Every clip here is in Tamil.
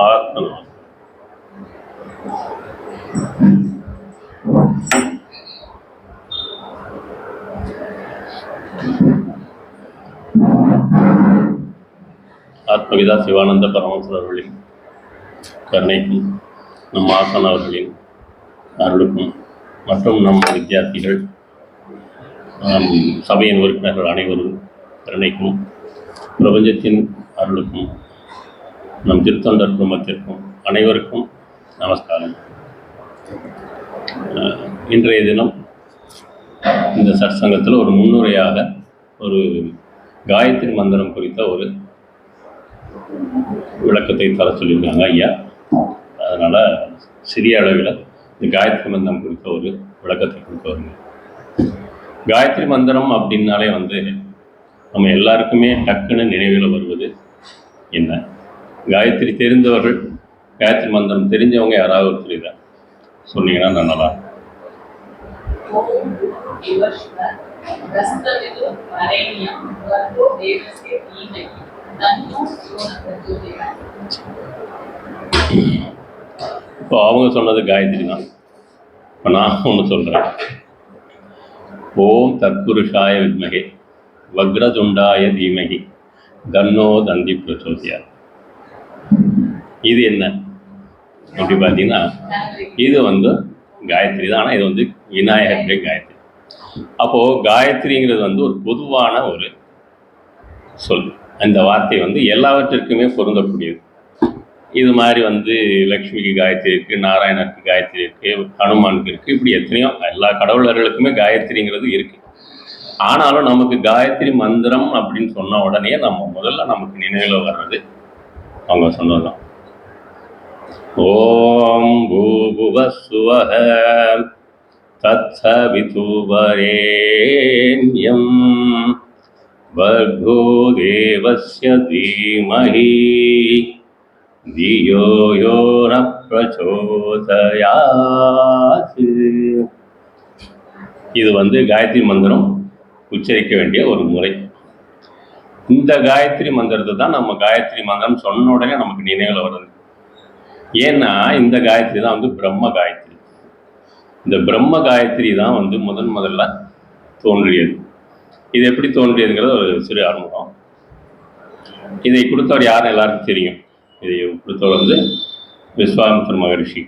ஆத்மனா ஆத்மவிதா சிவானந்த பரமசர் அவர்களின் கருணைக்கும் நம் ஆசன் அவர்களின் அருளுக்கும் மற்றும் நம் வித்தியார்த்திகள் சபையின் உறுப்பினர்கள் அனைவரும் கருணைக்கும் பிரபஞ்சத்தின் அருளுக்கும் நம் திருத்தொண்டர் குடும்பத்திற்கும் அனைவருக்கும் நமஸ்காரம். இன்றைய தினம் இந்த சற்சங்கத்தில் ஒரு முன்னுரையாக ஒரு காயத்ரி மந்திரம் குறித்த ஒரு விளக்கத்தை தர சொல்லியிருக்காங்க ஐயா. அதனால் சிறிய அளவில் இந்த காயத்ரி மந்திரம் குறித்த ஒரு விளக்கத்தை கொடுக்க வருங்க காயத்ரி மந்திரம் அப்படின்னாலே வந்து நம்ம எல்லாருக்குமே டக்குன்னு நினைவில் வருவது என்ன? காயத்ரி தெரிந்தவர்கள் காயத்ரி மந்திரம் தெரிஞ்சவங்க யாராவது ஒருத்தர் இதை சொன்னீங்கன்னா நல்லா Thank you. இப்போ அவங்க சொன்னது காயத்ரி தான். இப்போ நான் ஒன்று சொல்கிறேன் ஓம் தற்புருஷாய வித்மகே வக்ரதுண்டாய தீமகி தன்னோ தந்தி பிரசோதியார் இது என்ன? அப்படி பார்த்தீங்கன்னா இது வந்து காயத்ரி தான். ஆனால் இது வந்து விநாயகருடைய காயத்ரி. அப்போது காயத்ரிங்கிறது வந்து ஒரு பொதுவான ஒரு சொல். அந்த வார்த்தை வந்து எல்லாவற்றிற்குமே பொருந்தக்கூடியது. இது மாதிரி வந்து லக்ஷ்மிக்கு காயத்ரி இருக்குது நாராயணருக்கு காயத்ரி இருக்குது ஹனுமானுக்கு இருக்குது இப்படி எத்தனையோ எல்லா கடவுளர்களுக்குமே காயத்ரிங்கிறது இருக்குது ஆனாலும் நமக்கு காயத்ரி மந்திரம் அப்படின்னு சொன்ன உடனே நம்ம முதல்ல நமக்கு நினைவில் வர்றது அவங்க சொன்னதுதான். ஓம் பூபுவசுவஹ தத்சவிதுவரேண்யம் வர்கோ தேவஸ்ய தீமஹி. தியோ ந பிரச்சோதயாத் இது வந்து காயத்ரி மந்திரம் உச்சரிக்க வேண்டிய ஒரு முறை. இந்த காயத்ரி மந்திரத்தை தான் நம்ம காயத்ரி மந்திரம் சொன்ன உடனே நமக்கு நினைவில் வருது. ஏன்னா இந்த காயத்ரி தான் வந்து பிரம்ம காயத்ரி. இந்த பிரம்ம காயத்ரி தான் வந்து முதன் முதல்ல தோன்றியது. இது எப்படி தோன்றியதுங்கிறது ஒரு சிறு அறிமுகம். இதை கொடுத்தவர் யார் எல்லாருக்கும் தெரியும். இதை கொடுத்தவர் வந்து விஸ்வாமித்திர மகரிஷி.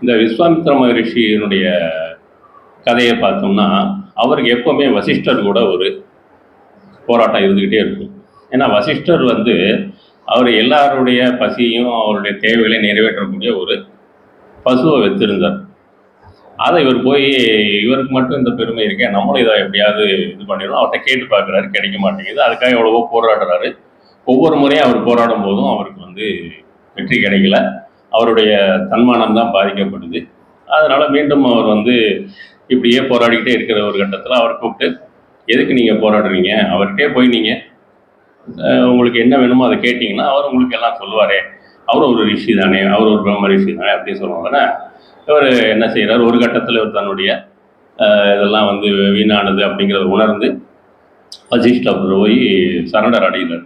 இந்த விஸ்வாமித்ர மகரிஷியினுடைய கதையை பார்த்தோம்னா அவருக்கு எப்போவுமே வசிஷ்டர் கூட ஒரு போராட்டம் இருந்துக்கிட்டே இருக்கும். ஏன்னா வசிஷ்டர் வந்து அவர் எல்லாருடைய பசியும் அவருடைய தேவைகளையும் நிறைவேற்றக்கூடிய ஒரு பசுவை வைத்திருந்தார். அதை இவர் போய் இவருக்கு மட்டும் இந்த பெருமை இருக்கேன் நம்மளும் இதை எப்படியாவது இது பண்ணிடணும். அவர்கிட்ட கேட்டு பார்க்குறாரு கிடைக்க மாட்டேங்குது. அதுக்காக எவ்வளவோ போராடுறாரு. ஒவ்வொரு முறையும் அவர் போராடும் போதும் அவருக்கு வந்து வெற்றி கிடைக்கல. அவருடைய தன்மானம் தான் பாதிக்கப்படுது. அதனால் மீண்டும் அவர் வந்து இப்படியே போராடிக்கிட்டே இருக்கிற ஒரு கட்டத்தில் அவர் கூப்பிட்டு எதுக்கு நீங்கள் போராடுறீங்க? அவர்கிட்டே போய் நீங்கள் உங்களுக்கு என்ன வேணுமோ அதை கேட்டிங்கன்னா அவர் உங்களுக்கு எல்லாம் சொல்லுவாரே. அவர் ஒரு ரிஷி தானே அவர் ஒரு பிரம்ம ரிஷி தானே அப்படின்னு சொல்லுவாங்க. இவர் என்ன செய்கிறார் ஒரு கட்டத்தில் இவர் தன்னுடைய இதெல்லாம் வந்து வீணானது அப்படிங்கிறத உணர்ந்து வசிஷ்டர் போய் சரண்டர் அடைகிறார்.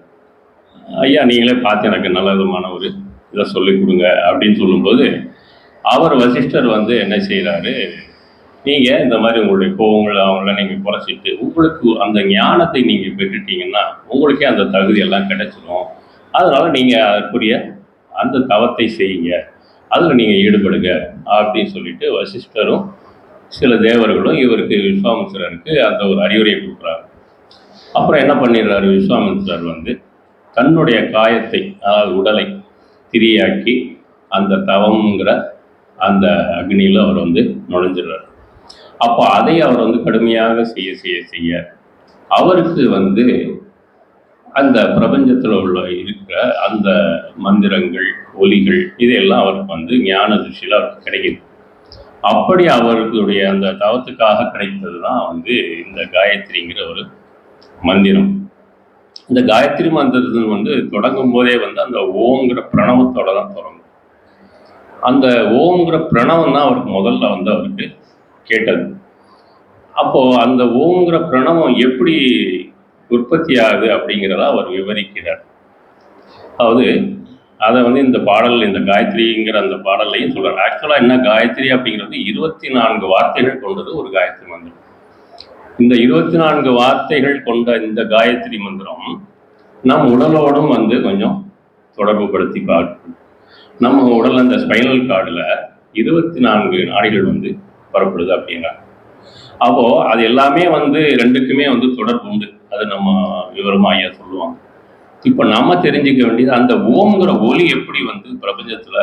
ஐயா நீங்களே பார்த்து எனக்கு நல்ல விதமான ஒரு இதை சொல்லிக் கொடுங்க அப்படின்னு சொல்லும்போது அவர் வசிஷ்டர் வந்து என்ன செய்கிறாரு நீங்கள் இந்த மாதிரி உங்களுடைய கோபங்களை அவங்கள நீங்கள் குறைச்சிட்டு உங்களுக்கு அந்த ஞானத்தை நீங்கள் பெற்றுட்டீங்கன்னா உங்களுக்கே அந்த தகுதி எல்லாம் கிடைச்சிடும் அதனால் நீங்கள் அதற்குரிய அந்த தவத்தை செய்யுங்க. அதில் நீங்கள் ஈடுபடுங்க அப்படின்னு சொல்லிட்டு வசிஷ்டரும் சில தேவர்களும் இவருக்கு விஸ்வாமித்திரருக்கு அந்த ஒரு அறிவுரையை கொடுக்குறாரு. அப்புறம் என்ன பண்ணிடுறாரு விஸ்வாமித்திரர் வந்து தன்னுடைய காயத்தை அதாவது உடலை திரியாக்கி அந்த தவம்ங்கிற அந்த அக்னியில் அவர் வந்து நுழைஞ்சிடுறார். அப்போ அதை அவர் வந்து கடுமையாக செய்ய செய்ய செய்ய அவருக்கு வந்து அந்த பிரபஞ்சத்தில் உள்ள இருக்கிற அந்த மந்திரங்கள் ஒலிகள் இதெல்லாம் அவருக்கு வந்து ஞான திருஷ்டியில் அவருக்கு கிடைக்குது. அப்படி அவர்களுடைய அந்த தவத்துக்காக கிடைத்தது தான் வந்து இந்த காயத்ரிங்கிற ஒரு மந்திரம். இந்த காயத்ரி மந்திரத்தில் வந்து தொடங்கும் போதே வந்து அந்த ஓங்கிற பிரணவத்தோட தான் தொடங்கும். அந்த ஓங்கிற பிரணவம் தான் அவருக்கு முதல்ல வந்து அவருக்கு கேட்டது. அப்போது அந்த ஓங்கிற பிரணவம் எப்படி உற்பத்தி ஆகுது அப்படிங்கிறத அவர் விவரிக்கிறார். அதாவது அதை வந்து இந்த பாடல் இந்த காயத்ரிங்கிற அந்த பாடல்லையும் சொல்கிறார் ஆக்சுவலாக என்ன காயத்ரி அப்படிங்கிறது இருபத்தி நான்கு வார்த்தைகள் கொண்டது ஒரு காயத்ரி மந்திரம். இந்த இருபத்தி நான்கு வார்த்தைகள் கொண்ட இந்த காயத்ரி மந்திரம் நம் உடலோடும் வந்து கொஞ்சம் தொடர்பு படுத்தி பார்க்கணும் நம்ம உடல் அந்த ஸ்பைனல் கார்டில் இருபத்தி நான்கு நாடிகள் வந்து பரப்படுது அப்படிங்கிறாங்க அப்போ அது எல்லாமே வந்து ரெண்டுக்குமே வந்து தொடர்பு உண்டு அது நம்ம விவரமாக ஐயா சொல்லுவாங்க. இப்போ நம்ம தெரிஞ்சுக்க வேண்டியது அந்த ஓம்ங்கிற ஒலி எப்படி வந்து பிரபஞ்சத்தில்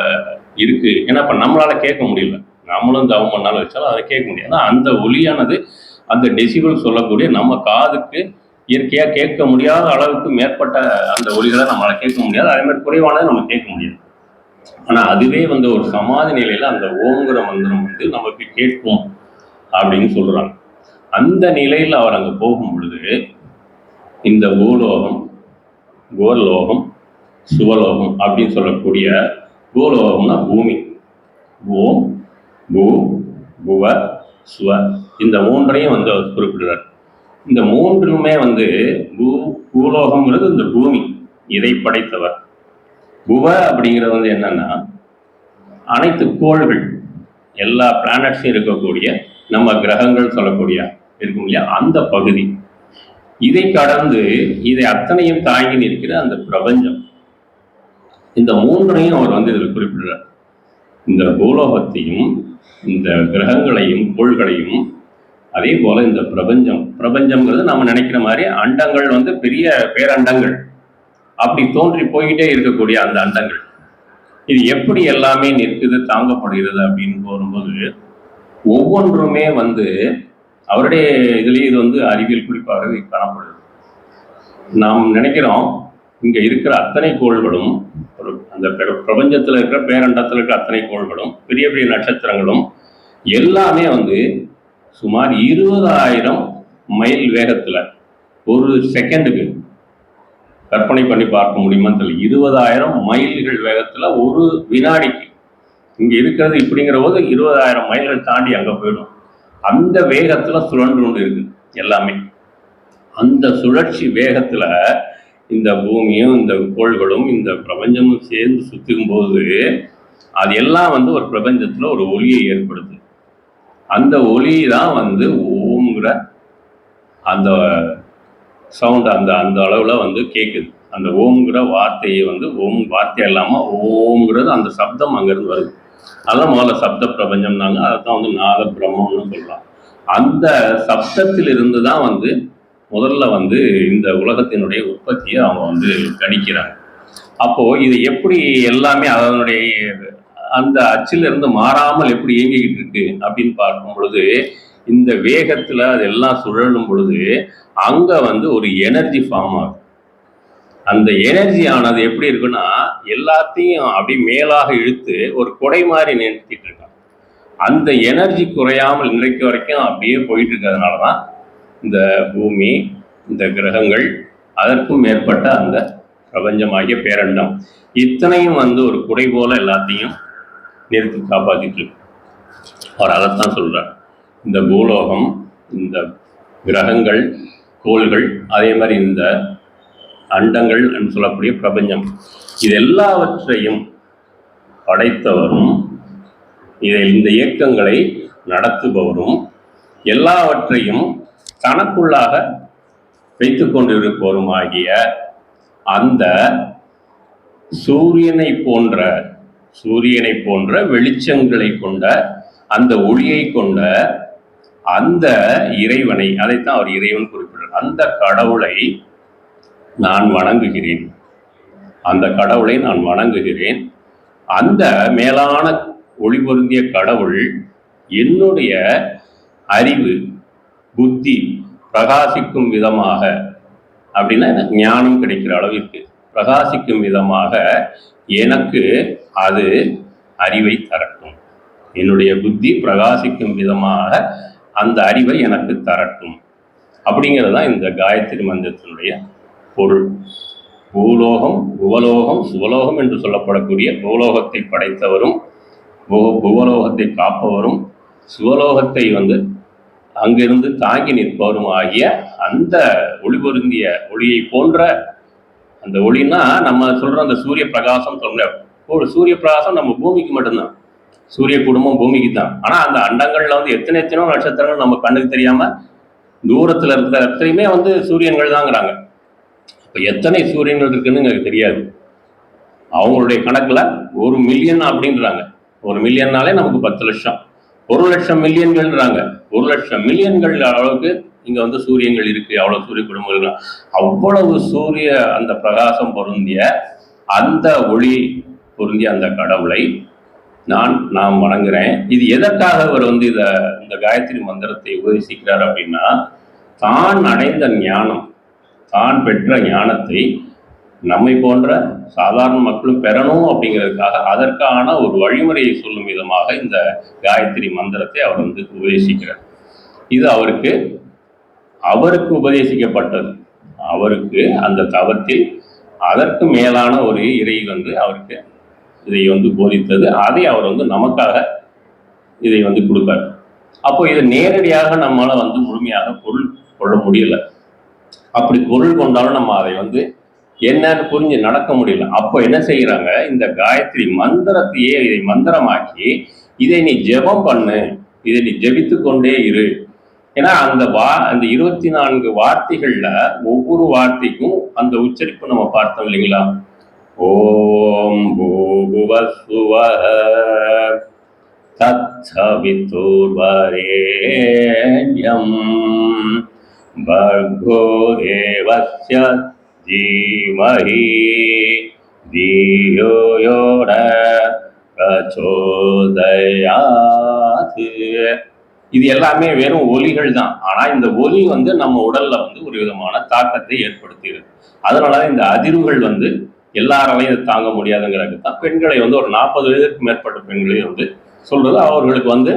இருக்குது ஏன்னா இப்போ நம்மளால் கேட்க முடியல. நம்மளும் தவம் பண்ணாலும் வச்சாலும் அதை கேட்க முடியாது ஏன்னா அந்த ஒலியானது அந்த டெசிபிள் சொல்லக்கூடிய நம்ம காதுக்கு இயற்கையாக கேட்க முடியாத அளவுக்கு மேற்பட்ட அந்த ஒலிகளை நம்மளால் கேட்க முடியாது. அதே மாதிரி குறைவானதை நம்ம கேட்க முடியாது. ஆனால் அதுவே வந்து ஒரு சமாதி நிலையில் அந்த ஓங்குற மந்திரம் வந்து நமக்கு கேட்கும் அப்படின்னு சொல்கிறாங்க அந்த நிலையில் அவர் அங்கே போகும் பொழுது இந்த பூலோகம் கோலோகம் சுவலோகம் அப்படின்னு சொல்லக்கூடிய பூலோகம்னா பூமி. ஓம் பூ புவ சுவ. இந்த மூன்றையும் வந்து அவர் குறிப்பிடுறார். இந்த மூன்றுமே வந்து பூ பூலோகம்ங்கிறது இந்த பூமி. இதை படைத்தவர். புவ அப்படிங்கிறது வந்து என்னன்னா அனைத்து கோள்கள் எல்லா பிளானட்ஸும் இருக்கக்கூடிய நம்ம கிரகங்கள் சொல்லக்கூடிய இருக்கும் இல்லையா? அந்த பகுதி. இதை கடந்து இதை அத்தனையும் தாங்கி நிற்கிற அந்த பிரபஞ்சம். இந்த மூன்றையும் அவர் வந்து இதில் குறிப்பிடுறார். இந்த பூலோகத்தையும் இந்த கிரகங்களையும் கோள்களையும் அதே போல இந்த பிரபஞ்சம் பிரபஞ்சம்ங்கிறது நம்ம நினைக்கிற மாதிரி அண்டங்கள் வந்து பெரிய பேரண்டங்கள். அப்படி தோன்றி போய்கிட்டே இருக்கக்கூடிய அந்த அண்டங்கள். இது எப்படி எல்லாமே நிற்குது தாங்கப்படுகிறது அப்படின்னு போகும்போது ஒவ்வொன்றுமே வந்து அவருடைய இதுலேயே இது வந்து அறிவியல் குறிப்பாகவே காணப்படுது. நாம் நினைக்கிறோம் இங்கே இருக்கிற அத்தனை கோள்களும் ஒரு அந்த பிரபஞ்சத்தில் இருக்கிற பேரண்டத்தில் இருக்கிற அத்தனை கோள்களும் பெரிய பெரிய நட்சத்திரங்களும் எல்லாமே வந்து சுமார் இருபதாயிரம் மைல் வேகத்தில் ஒரு செகண்டுக்கு கற்பனை பண்ணி பார்க்க முடியுமான்னு தெரியல. இருபதாயிரம் மைல்கள் வேகத்தில் ஒரு வினாடிக்கு. இங்கே இருக்கிறது இப்படிங்கிற போது இருபதாயிரம் மைல்கள் தாண்டி அங்கே போயிடும். அந்த வேகத்தில் சுழன்று கொண்டு இருக்கு எல்லாமே. அந்த சுழற்சி வேகத்தில் இந்த பூமியும் இந்த கோள்களும் இந்த பிரபஞ்சமும் சேர்ந்து சுற்றும் போது அது எல்லாம் வந்து ஒரு பிரபஞ்சத்தில் ஒரு ஒளியை ஏற்படுது அந்த ஒலி தான் வந்து ஓம்ங்கிற அந்த சவுண்ட் அந்த அந்த அளவில் வந்து கேட்குது அந்த ஓம்ங்கிற வார்த்தையை வந்து ஓம் வார்த்தை இல்லாமல் ஓம்ங்கிறது அந்த சப்தம் அங்கேருந்து வருது. அதான் முதல்ல சப்த பிரபஞ்சம்னாங்க அதான் வந்து நாத பிரம்மம்னு சொல்லலாம். அந்த சப்தத்தில் இருந்து தான் வந்து முதல்ல வந்து இந்த உலகத்தினுடைய உற்பத்தியை அவங்க வந்து கணிக்கிறாங்க. அப்போது இது எப்படி எல்லாமே அதனுடைய அந்த அச்சிலிருந்து மாறாமல் எப்படி இயங்கிக்கிட்டு இருக்கு அப்படின்னு பார்க்கும் பொழுது இந்த வேகத்துல அதெல்லாம் சுழலும் பொழுது அங்க வந்து ஒரு எனர்ஜி ஃபார்ம் ஆகும். அந்த எனர்ஜி ஆனது எப்படி இருக்குன்னா எல்லாத்தையும் அப்படி மேலாக இழுத்து ஒரு குடை மாதிரி நிறுத்திட்டு இருக்கான். அந்த எனர்ஜி குறையாமல் இன்றைக்கு வரைக்கும் அப்படியே போயிட்டு இருக்கிறதுனால தான் இந்த பூமி இந்த கிரகங்கள் அதற்கும் மேற்பட்ட அந்த பிரபஞ்சமாகிய பேரண்டம். இத்தனையும் வந்து ஒரு குடை போல எல்லாத்தையும் நிறுத்தி காப்பாற்றிட்டு இருக்கு அவர் அதைத்தான் சொல்கிறார் இந்த பூலோகம் இந்த கிரகங்கள் கோள்கள் அதே மாதிரி இந்த அண்டங்கள் என்று சொல்லக்கூடிய பிரபஞ்சம் இது எல்லாவற்றையும் படைத்தவரும் இதை இந்த இயக்கங்களை நடத்துபவரும் எல்லாவற்றையும் தனக்குள்ளாக வைத்து கொண்டிருப்பவரும் ஆகிய அந்த சூரியனை போன்ற சூரியனை போன்ற வெளிச்சங்களை கொண்ட அந்த ஒளியை கொண்ட அந்த இறைவனை அதைத்தான் அவர் இறைவன் குறிப்பிடுறார். அந்த கடவுளை நான் வணங்குகிறேன். அந்த கடவுளை நான் வணங்குகிறேன். அந்த மேலான ஒளி பொருந்திய கடவுள் என்னுடைய அறிவு புத்தி பிரகாசிக்கும் விதமாக அப்படின்னா எனக்கு ஞானம் கிடைக்கிற அளவிற்கு பிரகாசிக்கும் விதமாக எனக்கு அது அறிவை தரட்டும். என்னுடைய புத்தி பிரகாசிக்கும் விதமாக அந்த அறிவை எனக்கு தரட்டும். அப்படிங்கிறது தான் இந்த காயத்ரி மந்திரத்தினுடைய பொருள். பூலோகம் புவலோகம் சுவலோகம் என்று சொல்லப்படக்கூடிய பூலோகத்தை படைத்தவரும் பு- புவலோகத்தை காப்பவரும் சுவலோகத்தை வந்து அங்கிருந்து தாங்கி நிற்பவரும் ஆகிய அந்த ஒளி பொருந்திய ஒளியை போன்ற அந்த ஒளினா நம்ம சொல்ற அந்த சூரிய பிரகாசம் சொல்ல ஒரு சூரிய பிரகாசம் நம்ம பூமிக்கு மட்டும்தான். சூரிய குடும்பம் பூமிக்கு தான். ஆனா அந்த அண்டங்கள்ல வந்து எத்தனை எத்தனையோ நட்சத்திரங்கள் நம்ம கண்ணுக்கு தெரியாம தூரத்துல இருக்கிற எத்தனையுமே வந்து சூரியன்கள் தாங்கிறாங்க. இப்போ எத்தனை சூரியன்கள் இருக்குன்னு எனக்கு தெரியாது. அவங்களுடைய கணக்குல ஒரு மில்லியன் அப்படின்றாங்க. ஒரு மில்லியன்னாலே நமக்கு பத்து லட்சம். ஒரு லட்சம் மில்லியன்கள்ன்றாங்க ஒரு லட்சம் மில்லியன்கள் அளவுக்கு இங்கே வந்து சூரியங்கள் இருக்கு அவ்வளவு சூரிய குடும்பங்கள் அவ்வளவு சூரிய அந்த பிரகாசம் பொருந்திய அந்த ஒளி பொருந்திய அந்த கடவுளை நான் நாம் வணங்குறேன். இது எதற்காக அவர் வந்து இத இந்த காயத்ரி மந்திரத்தை உபதேசிக்கிறார் அப்படின்னா தான் அடைந்த ஞானம் தான் பெற்ற ஞானத்தை நம்மை போன்ற சாதாரண மக்களும் பெறணும் அப்படிங்கிறதுக்காக அதற்கான ஒரு வழிமுறையை சொல்லும் விதமாக இந்த காயத்ரி மந்திரத்தை அவர் வந்து உபதேசிக்கிறார். இது அவருக்கு அவருக்கு உபதேசிக்கப்பட்டது. அவருக்கு அந்த தவத்தில் அதற்கு மேலான ஒரு இறை வந்து அவருக்கு இதை வந்து போதித்தது. அதை அவர் வந்து நமக்காக இதை வந்து கொடுப்பார் அப்போ இதை நேரடியாக நம்மளால் வந்து முழுமையாக பொருள் கொள்ள முடியல. அப்படி பொருள் கொண்டாலும் நம்ம அதை வந்து என்னன்னு புரிஞ்சு நடக்க முடியல. அப்போ என்ன செய்யறாங்க இந்த காயத்ரி மந்திரத்தையே இதை மந்திரமாக்கி இதை நீ ஜெபம் பண்ணு இதை நீ ஜெபித்து கொண்டே இரு. ஏன்னா அந்த வா அந்த இருபத்தி நான்கு வார்த்தைகள்ல ஒவ்வொரு வார்த்தைக்கும் அந்த உச்சரிப்பு நம்ம பார்த்தோம் இல்லைங்களா ஓம் பூபுவசுவ தத்சவித்துர்வரேண்யம் भर्गो देवस्य धीमहि धियो यो न பிரச்சோதயாத் இது எல்லாமே வெறும் ஒலிகள் தான். ஆனா இந்த ஒலி வந்து நம்ம உடல்ல வந்து ஒரு விதமான தாக்கத்தை ஏற்படுத்திடுது அதனாலதான் இந்த அதிர்வுகள் வந்து எல்லாராலையும் இதை தாங்க முடியாதுங்கிறது தான் பெண்களை வந்து ஒரு நாற்பது வயதுக்கு மேற்பட்ட பெண்களை வந்து சொல்றது. அவர்களுக்கு வந்து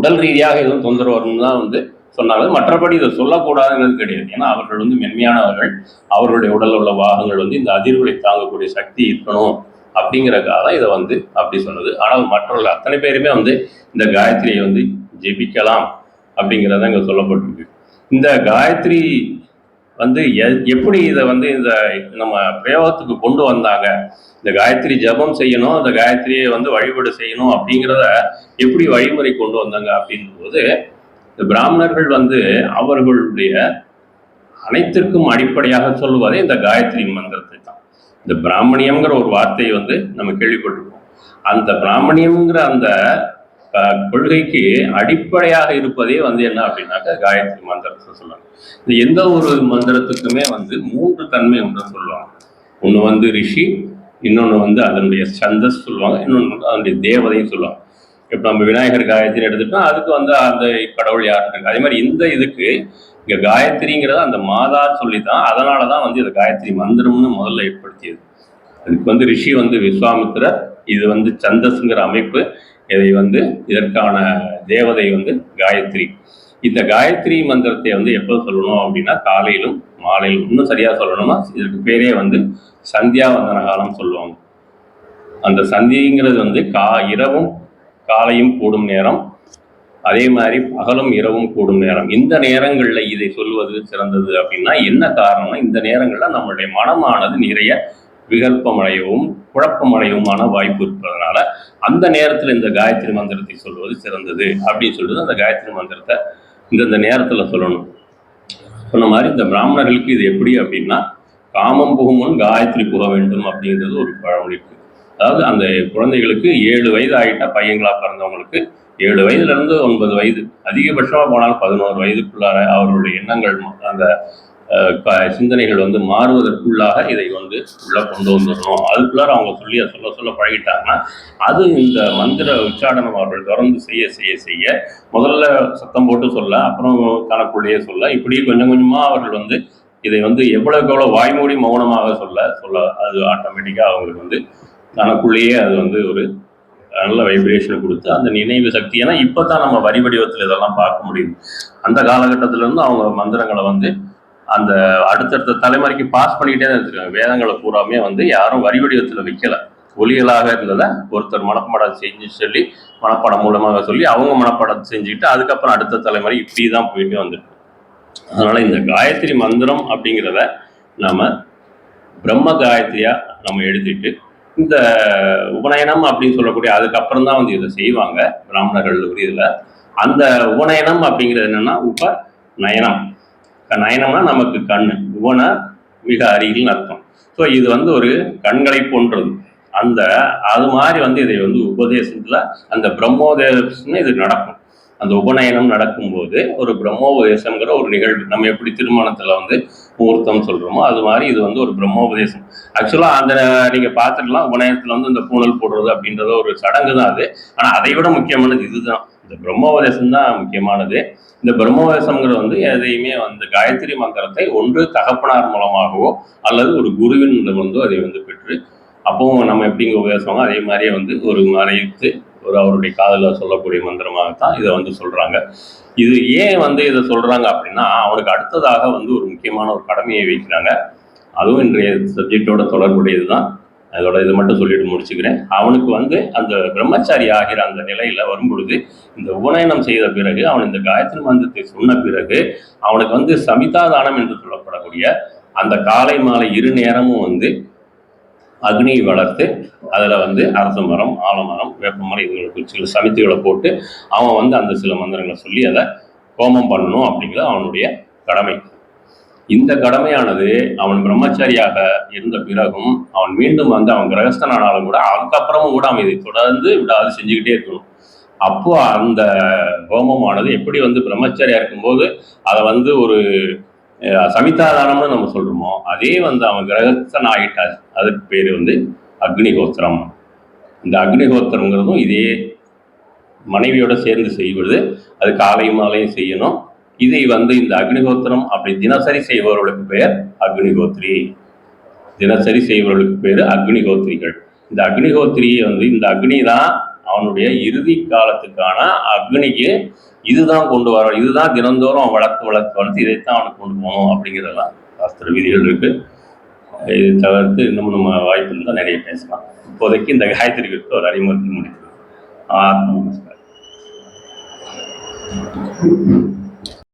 உடல் ரீதியாக எதுவும் தொந்தரவு வரும்னு தான் வந்து சொன்னாங்க. மற்றபடி இதை சொல்லக்கூடாதுங்கிறது கிடையாது. ஏன்னா அவர்கள் வந்து மென்மையானவர்கள். அவர்களுடைய உடல் உள்ள பாகங்கள் வந்து இந்த அதிர்வுகளை தாங்கக்கூடிய சக்தி இருக்கணும் அப்படிங்கிறதுக்காக தான் இதை வந்து அப்படி சொன்னது. ஆனால் மற்றவர்கள் அத்தனை பேருமே வந்து இந்த காயத்ரியை வந்து ஜெபிக்கலாம் அப்படிங்கிறத இங்கே சொல்லப்பட்டிருக்கு. இந்த காயத்ரி வந்து எ- எப்படி இதை வந்து இந்த நம்ம பிரயோகத்துக்கு கொண்டு வந்தாங்க? இந்த காயத்ரி ஜெபம் செய்யணும் இந்த காயத்ரியை வந்து வழிபாடு செய்யணும் அப்படிங்கிறத எப்படி வழிமுறை கொண்டு வந்தாங்க அப்படிங்கும்போது இந்த பிராமணர்கள் வந்து அவர்களுடைய அனைத்திற்கும் அடிப்படையாக சொல்லுவதே இந்த காயத்ரி மந்திரத்தை தான். இந்த பிராமணியம்ங்கிற ஒரு வார்த்தையை வந்து நம்ம கேள்விப்பட்டிருக்கோம். அந்த பிராமணியம்ங்கிற அந்த கொள்கைக்கு அடிப்படையாக இருப்பதே வந்து என்ன அப்படின்னாக்கா காயத்ரி மந்திரத்தை சொல்லுவாங்க இந்த எந்த ஒரு மந்திரத்துக்குமே வந்து மூன்று தன்மை ஒன்று சொல்லுவாங்க. ஒன்று வந்து ரிஷி இன்னொன்று வந்து அதனுடைய சந்தஸ் சொல்லுவாங்க இன்னொன்று அதனுடைய தேவதையும் சொல்லுவாங்க. இப்போ நம்ம விநாயகர் காயத்ரி எடுத்துட்டோம் அதுக்கு வந்து அந்த கடவுள் யாருன்னு அதே மாதிரி இந்த இதுக்கு இங்கே காயத்ரிங்கிறத அந்த மாதா சொல்லி தான் அதனால தான் வந்து இது காயத்ரி மந்திரம்னு முதல்ல ஏற்படுத்தியது. அதுக்கு வந்து ரிஷி வந்து விஸ்வாமித்திரர் இது வந்து சந்தஸ்ங்கிற அமைப்பு இதை வந்து இதற்கான தேவதை வந்து காயத்ரி. இந்த காயத்ரி மந்திரத்தை வந்து எப்போ சொல்லணும் அப்படின்னா காலையிலும் மாலையிலும் இன்னும் சரியாக சொல்லணும்னா இதற்கு பேரே வந்து சந்தியா வந்தன காலம் சொல்லுவாங்க. அந்த சந்திங்கிறது வந்து கா இரவும் காலையும் கூடும் நேரம் அதே மாதிரி பகலும் இரவும் கூடும் நேரம். இந்த நேரங்களில் இதை சொல்வது சிறந்தது அப்படின்னா என்ன காரணம்னா இந்த நேரங்களில் நம்மளுடைய மனமானது நிறைய விகல்பமடையவும் குழப்பமடையவுமான வாய்ப்பு இருப்பதனால அந்த நேரத்தில் இந்த காயத்ரி மந்திரத்தை சொல்வது சிறந்தது அப்படின்னு சொல்லிட்டு அந்த காயத்ரி மந்திரத்தை இந்தந்த நேரத்தில் சொல்லணும். சொன்ன மாதிரி இந்த பிராமணர்களுக்கு இது எப்படி அப்படின்னா காமம் புகுமுன் காயத்ரி புக வேண்டும் அப்படிங்கிறது ஒரு பழமொழி இருக்கு. அதாவது அந்த குழந்தைகளுக்கு ஏழு வயது ஆகிட்டா பையங்களாக பிறந்தவங்களுக்கு ஏழு வயதுல இருந்து ஒன்பது வயது அதிகபட்சமாக போனாலும் பதினோரு வயதுக்குள்ளார அவர்களுடைய எண்ணங்கள் அந்த சிந்தனைகள் வந்து மாறுவதற்குள்ளாக இதை வந்து உள்ள கொண்டு வந்துடணும். அதுக்குள்ளார அவங்க சொல்லி சொல்ல சொல்ல பழகிட்டாங்கன்னா அது இந்த மந்திர உச்சாடனம் அவர்கள் தொடர்ந்து செய்ய செய்ய செய்ய முதல்ல சத்தம் போட்டு சொல்ல அப்புறம் தனக்குள்ளேயே சொல்ல இப்படி கொஞ்சம் கொஞ்சமா அவர்கள் வந்து இதை வந்து எவ்வளவுக்கு எவ்வளவு வாய்மூடி மௌனமாக சொல்ல சொல்ல அது ஆட்டோமேட்டிக்காக அவங்களுக்கு வந்து தனக்குள்ளேயே அது வந்து ஒரு நல்ல வைப்ரேஷனை கொடுத்து அந்த நினைவு சக்தி. ஏன்னா இப்போ தான் நம்ம வரி வடிவத்தில் இதெல்லாம் பார்க்க முடியுது. அந்த காலகட்டத்திலேருந்து அவங்க மந்திரங்களை வந்து அந்த அடுத்தடுத்த தலைமுறைக்கு பாஸ் பண்ணிக்கிட்டே தான் இருந்திருக்காங்க. வேதங்களை பூராமே வந்து யாரும் வரி வடிவத்தில் வைக்கல. ஒலிகளாக இருந்ததை ஒருத்தர் மனப்பாடம் செஞ்சு சொல்லி மனப்பாடம் மூலமாக சொல்லி அவங்க மனப்பாடம் செஞ்சுக்கிட்டு அதுக்கப்புறம் அடுத்த தலைமுறை இப்படி தான் போயிட்டு வந்துருக்கு. அதனால இந்த காயத்ரி மந்திரம் அப்படிங்கிறத நம்ம பிரம்ம காயத்ரியா நம்ம எடுத்துட்டு இந்த உபநயனம் அப்படின்னு சொல்லக்கூடிய அதுக்கப்புறம் தான் வந்து இதை செய்வாங்க பிராமணர்கள் இதில் அந்த உபநயனம் அப்படிங்கிறது என்னன்னா உப நயனம் நயனம்னா நமக்கு கண் புவன மிக அருகில்னு அர்த்தம். ஸோ இது வந்து ஒரு கண்களை போன்றது. அந்த அது மாதிரி வந்து இதை வந்து உபதேசத்தில் அந்த பிரம்மோதேசம்னு இது நடக்கும். அந்த உபநயனம் நடக்கும்போது ஒரு பிரம்மோபதேசம்ங்கிற ஒரு நிகழ்வு நம்ம எப்படி திருமணத்தில் வந்து முகூர்த்தம் சொல்கிறோமோ அது மாதிரி இது வந்து ஒரு பிரம்மோபதேசம். ஆக்சுவலாக அந்த நீங்கள் பார்த்துக்கலாம் உபநயனத்தில் வந்து இந்த பூணல் போடுறது அப்படின்றது ஒரு சடங்கு தான் அது. ஆனால் அதை விட முக்கியமானது இதுதான். இந்த பிரம்மோபதேசம் தான் முக்கியமானது. இந்த பிரம்மோபதேசம்ங்கிறது வந்து எதையுமே வந்து காயத்ரி மந்திரத்தை ஒன்று தகப்பனார் மூலமாகவோ அல்லது ஒரு குருவின் வந்து அதை வந்து பெற்று அப்போவும் நம்ம எப்படிங்க உபதேசமோ அதே மாதிரியே வந்து ஒரு மறைத்து ஒரு அவருடைய காதலில் சொல்லக்கூடிய மந்திரமாகத்தான் இதை வந்து சொல்கிறாங்க இது ஏன் வந்து இதை சொல்கிறாங்க அப்படின்னா அவனுக்கு அடுத்ததாக வந்து ஒரு முக்கியமான ஒரு கடமையை வைக்கிறாங்க. அதுவும் இன்றைய சப்ஜெக்டோட தொடர்புடையது தான் அதோட இதை மட்டும் சொல்லிட்டு முடிச்சுக்கிறேன். அவனுக்கு வந்து அந்த பிரம்மச்சாரி ஆகிற அந்த நிலையில வரும் பொழுது இந்த உபநயனம் செய்த பிறகு அவன் இந்த காயத்ரி மந்திரத்தை சொன்ன பிறகு அவனுக்கு வந்து சமிதாதானம் என்று சொல்லப்படக்கூடிய அந்த காலை மாலை இரு நேரமும் வந்து அக்னியை வளர்த்து அதில் வந்து அரச மரம் ஆலமரம் வேப்பமரம் இதுகளுக்கு சில சமித்திகளை போட்டு அவன் வந்து அந்த சில மந்திரங்களை சொல்லி அதை கோமம் பண்ணணும் அப்படிங்கிறது அவனுடைய கடமை. இந்த கடமையானது அவன் பிரம்மச்சாரியாக இருந்த பிறகும் அவன் மீண்டும் வந்து அவன் கிரகஸ்தனானாலும் கூட அதுக்கப்புறமும் கூட அவன் இதை தொடர்ந்து விடாது செஞ்சுக்கிட்டே இருக்கணும். அப்போ அந்த ஹோமமானது எப்படி வந்து பிரம்மச்சாரியா இருக்கும்போது அதை வந்து ஒரு சமிதாதானம்னு நம்ம சொல்றோமோ அதே வந்து அவன் கிரகஸ்தன் ஆகிட்டார் அதுக்கு பேர் வந்து அக்னிகோத்திரம் இந்த அக்னிகோத்திரங்கிறதும் இதே மனைவியோட சேர்ந்து செய்வது அது காலை மாலையும் செய்யணும். இதை வந்து இந்த அக்னிகோத்திரம் அப்படி தினசரி செய்பவர்களுக்கு பெயர் அக்னிஹோத்ரி. தினசரி செய்பவர்களுக்கு பேர் அக்னிஹோத்ரிகள் இந்த அக்னிகோத்திரியை வந்து இந்த அக்னி தான் அவனுடைய இறுதி காலத்துக்கான அக்னிக்கு இதுதான் கொண்டு வர இதுதான் தினந்தோறும் அவன் வளர்த்து வளர்த்து வளர்த்து இதைத்தான் அவனுக்கு கொண்டு போகணும் அப்படிங்கிறதெல்லாம் சாஸ்திர விதிகள் இருக்கு. இது தவிர்த்து இன்னும் நம்ம வாய்ப்பு இருந்தால் நிறைய பேசலாம். இப்போதைக்கு இந்த காயத்ரி குறித்து ஒரு அறிமுகத்தில் முடிக்கிறோம். ஆத்ம நமஸ்காரம்.